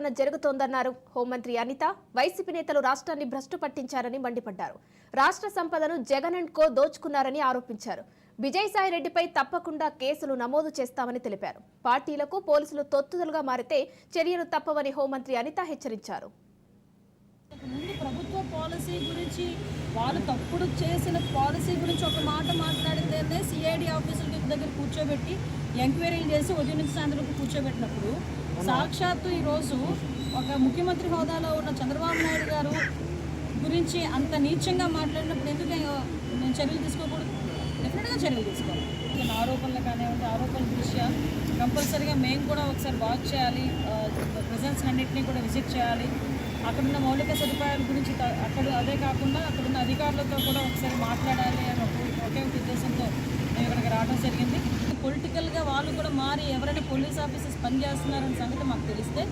పరిపాలన జరుగుతోందన్నారు. హోంమంత్రి అనిత వైసీపీ నేతలు రాష్ట్రాన్ని భ్రష్టు పట్టించారని మండిపడ్డారు. రాష్ట్ర సంపదను జగన్ అండ్ కో దోచుకున్నారని ఆరోపించారు. విజయసాయి రెడ్డిపై తప్పకుండా కేసులు నమోదు చేస్తామని తెలిపారు. పార్టీలకు పోలీసులు తొత్తుదలుగా మారితే చర్యలు తప్పవని హోంమంత్రి అనిత హెచ్చరించారు. ముందు ప్రభుత్వ పాలసీ గురించి వాళ్ళు తప్పుడు చేసిన పాలసీ గురించి ఒక మాట మాట్లాడిందే సిఐడి ఆఫీసుల దగ్గర కూర్చోబెట్టి ఎంక్వైరీలు చేసి ఉదయం నుంచి సాయంత్రం కూర్చోబెట్టినప్పుడు సాక్షాత్తు ఈరోజు ఒక ముఖ్యమంత్రి హోదాలో ఉన్న చంద్రబాబు నాయుడు గారు గురించి అంత నీచంగా మాట్లాడినప్పుడు ఎందుకు మేము చర్యలు తీసుకోకూడదు? డెఫినెట్గా చర్యలు తీసుకోవాలి. ఆరోపణలు కానివ్వండి ఆరోపణల దృష్ట్యా కంపల్సరీగా మేము కూడా ఒకసారి వాచ్ చేయాలి ప్రెజెన్స్ అన్నింటినీ కూడా విజిట్ చేయాలి. అక్కడున్న మౌలిక సదుపాయాల గురించి అక్కడ అదే కాకుండా అక్కడున్న అధికారులతో కూడా ఒకసారి మాట్లాడాలి అని ఒకే ఒక ఉద్దేశంతో మేము ఇక్కడికి రావడం జరిగింది. పొలిటికల్గా వాళ్ళు కూడా మారి ఎవరైనా పోలీస్ ఆఫీసర్స్ పనిచేస్తున్నారనే సంగతి మాకు తెలిస్తే